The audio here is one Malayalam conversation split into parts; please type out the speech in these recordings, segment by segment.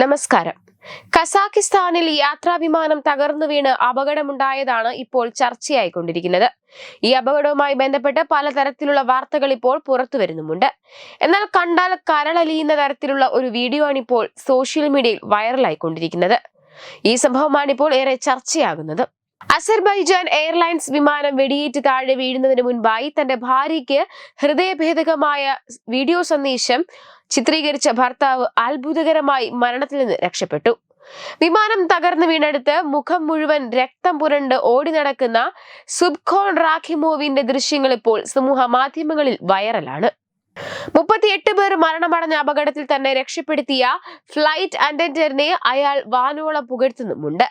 നമസ്കാരം. കസാഖിസ്ഥാനിൽ യാത്രാ വിമാനം തകർന്നു വീണ് അപകടമുണ്ടായതാണ് ഇപ്പോൾ ചർച്ചയായിക്കൊണ്ടിരിക്കുന്നത്. ഈ അപകടവുമായി ബന്ധപ്പെട്ട് പലതരത്തിലുള്ള വാർത്തകൾ ഇപ്പോൾ പുറത്തു വരുന്നുമുണ്ട്. എന്നാൽ കണ്ടാൽ കരളലിയുന്ന തരത്തിലുള്ള ഒരു വീഡിയോ ആണ് ഇപ്പോൾ സോഷ്യൽ മീഡിയയിൽ വൈറലായിക്കൊണ്ടിരിക്കുന്നത്. ഈ സംഭവമാണ് ഇപ്പോൾ ഏറെ ചർച്ചയാകുന്നത്. അസർബൈജാൻ എയർലൈൻസ് വിമാനം വെടിയേറ്റ് താഴെ വീഴുന്നതിന് മുൻപായി തന്റെ ഭാര്യയ്ക്ക് ഹൃദയഭേദകമായ വീഡിയോ സന്ദേശം ചിത്രീകരിച്ച ഭർത്താവ് അത്ഭുതകരമായി മരണത്തിൽ നിന്ന് രക്ഷപ്പെട്ടു. വിമാനം തകർന്നു വീണെടുത്ത് മുഖം മുഴുവൻ രക്തം പുരണ്ട് ഓടി നടക്കുന്ന സുബ്ഖോൺ റാഖിമോവിന്റെ ദൃശ്യങ്ങൾ ഇപ്പോൾ സമൂഹ മാധ്യമങ്ങളിൽ വൈറലാണ്. മുപ്പത്തിയെട്ട് പേർ മരണമടഞ്ഞ അപകടത്തിൽ തന്നെ രക്ഷപ്പെടുത്തിയ ഫ്ലൈറ്റ് അറ്റൻഡന്റിനെ അയാൾ വാനോളം പുകഴ്ത്തുന്നുമുണ്ട്.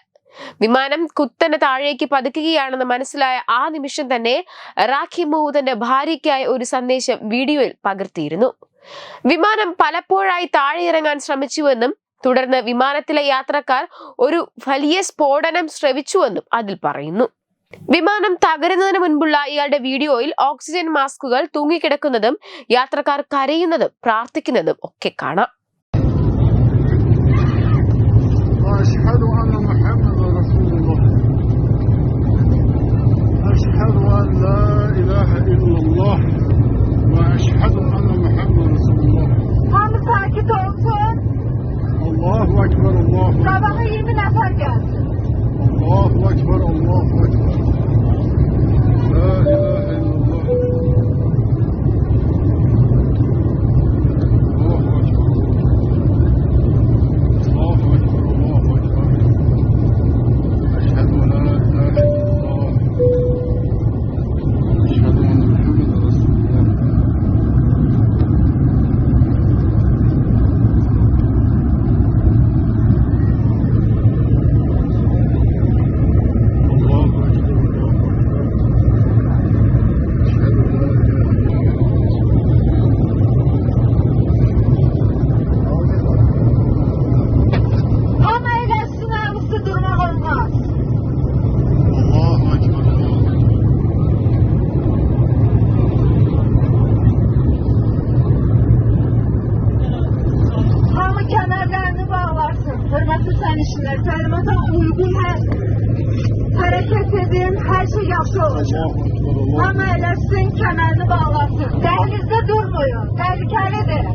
വിമാനം കുത്തനെ താഴേക്ക് പതുക്കുകയാണെന്ന് മനസ്സിലായ ആ നിമിഷം തന്നെ റാഖി മുഹൂദന്റെ ഭാര്യയ്ക്കായി ഒരു സന്ദേശം വീഡിയോയിൽ പകർത്തിയിരുന്നു. വിമാനം പലപ്പോഴായി താഴെ ഇറങ്ങാൻ ശ്രമിച്ചുവെന്നും തുടർന്ന് വിമാനത്തിലെ യാത്രക്കാർ ഒരു വലിയ സ്ഫോടനം ശ്രവിച്ചുവെന്നും അതിൽ പറയുന്നു. വിമാനം തകരുന്നതിന് മുൻപുള്ള ഇയാളുടെ വീഡിയോയിൽ ഓക്സിജൻ മാസ്കുകൾ തൂങ്ങിക്കിടക്കുന്നതും യാത്രക്കാർ കരയുന്നതും പ്രാർത്ഥിക്കുന്നതും ഒക്കെ കാണാം. kurallarımıza uygun her, hareket edin, her şey yaptı olacak. Ama Elas'ın kemerini bağlasın. Dehlizde durmayın. Tehlikelidir.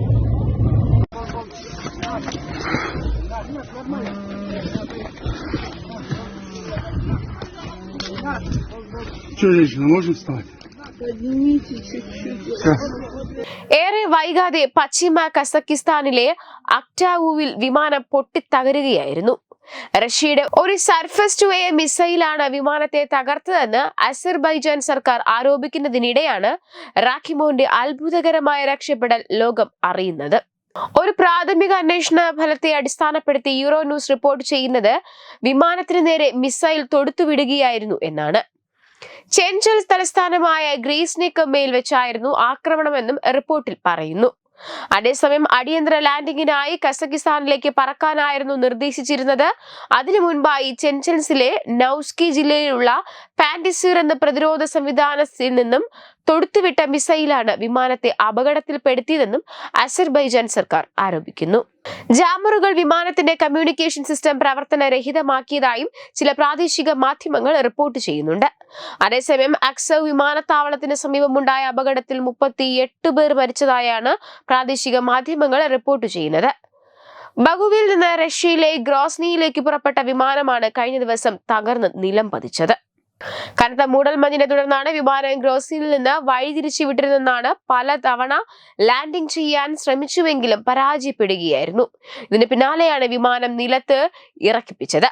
Что, женщина, можем встать? ഏറെ വൈകാതെ പശ്ചിമ കസക്കിസ്ഥാനിലെ അക്ടാവുവിൽ വിമാനം പൊട്ടിത്തകരുകയായിരുന്നു റഷ്യയുടെ ഒരു സർഫസ് ടു എയർ മിസൈലാണ് വിമാനത്തെ തകർത്തതെന്ന് അസർബൈജാൻ സർക്കാർ ആരോപിക്കുന്നതിനിടെയാണ് റാഖിമോന്റെ അത്ഭുതകരമായ രക്ഷപ്പെടൽ ലോകം അറിയുന്നത്. ഒരു പ്രാഥമിക അന്വേഷണ ഫലത്തെ അടിസ്ഥാനപ്പെടുത്തി യൂറോ ന്യൂസ് റിപ്പോർട്ട് ചെയ്യുന്നത് വിമാനത്തിന് നേരെ മിസൈൽ തൊടുത്തുവിടുകയായിരുന്നു എന്നാണ്. ചെഞ്ചൽ തലസ്ഥാനമായ ഗ്രീസ്നിക്ക് മേൽ വെച്ചായിരുന്നു ആക്രമണമെന്നും റിപ്പോർട്ടിൽ പറയുന്നു. അതേസമയം അടിയന്തര ലാൻഡിങ്ങിനായി കസക്കിസ്ഥാനിലേക്ക് പറക്കാനായിരുന്നു നിർദ്ദേശിച്ചിരുന്നത്. അതിനു മുൻപായി ചെൻചൻസിലെ നൌസ്കി ജില്ലയിലുള്ള പാൻഡിസീർ എന്ന പ്രതിരോധ സംവിധാനത്തിൽ നിന്നും തൊടുത്തുവിട്ട മിസൈലാണ് വിമാനത്തെ അപകടത്തിൽപ്പെടുത്തിയതെന്നും അസർബൈജാൻ സർക്കാർ ആരോപിക്കുന്നു. ജാമറുകൾ വിമാനത്തിന്റെ കമ്മ്യൂണിക്കേഷൻ സിസ്റ്റം പ്രവർത്തനരഹിതമാക്കിയതായും ചില പ്രാദേശിക മാധ്യമങ്ങൾ റിപ്പോർട്ട് ചെയ്യുന്നുണ്ട്. അതേസമയം അക്സവ് വിമാനത്താവളത്തിന് സമീപമുണ്ടായ അപകടത്തിൽ മുപ്പത്തി എട്ട് പേർ മരിച്ചതായാണ് പ്രാദേശിക മാധ്യമങ്ങൾ റിപ്പോർട്ട് ചെയ്യുന്നത്. ബഗുവിൽ നിന്ന് റഷ്യയിലെ ഗ്രോസ്നിയിലേക്ക് പുറപ്പെട്ട വിമാനമാണ് കഴിഞ്ഞ ദിവസം തകർന്ന് നിലം പതിച്ചത്. കനത്ത മൂടൽമഞ്ഞിനെ തുടർന്നാണ് വിമാനം ഗ്രോസിൽ നിന്ന് വഴിതിരിച്ചു വിട്ടിരുന്നെന്നാണ് പല തവണ ലാൻഡിംഗ് ചെയ്യാൻ ശ്രമിച്ചുവെങ്കിലും പരാജയപ്പെടുകയായിരുന്നു. ഇതിന് പിന്നാലെയാണ് വിമാനം നിലത്ത് ഇറക്കിപ്പിച്ചത്.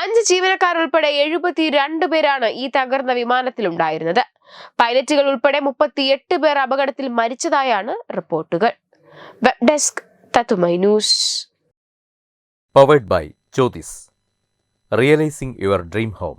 അഞ്ച് ജീവനക്കാർ ഉൾപ്പെടെ എഴുപത്തിരണ്ട് പേരാണ് ഈ തകർന്ന വിമാനത്തിലുണ്ടായിരുന്നത്. പൈലറ്റുകൾ ഉൾപ്പെടെ മുപ്പത്തിയെട്ട് പേർ അപകടത്തിൽ മരിച്ചതായാണ് റിപ്പോർട്ടുകൾ. Web desk news. Powered by Jyotis. Realising your dream home.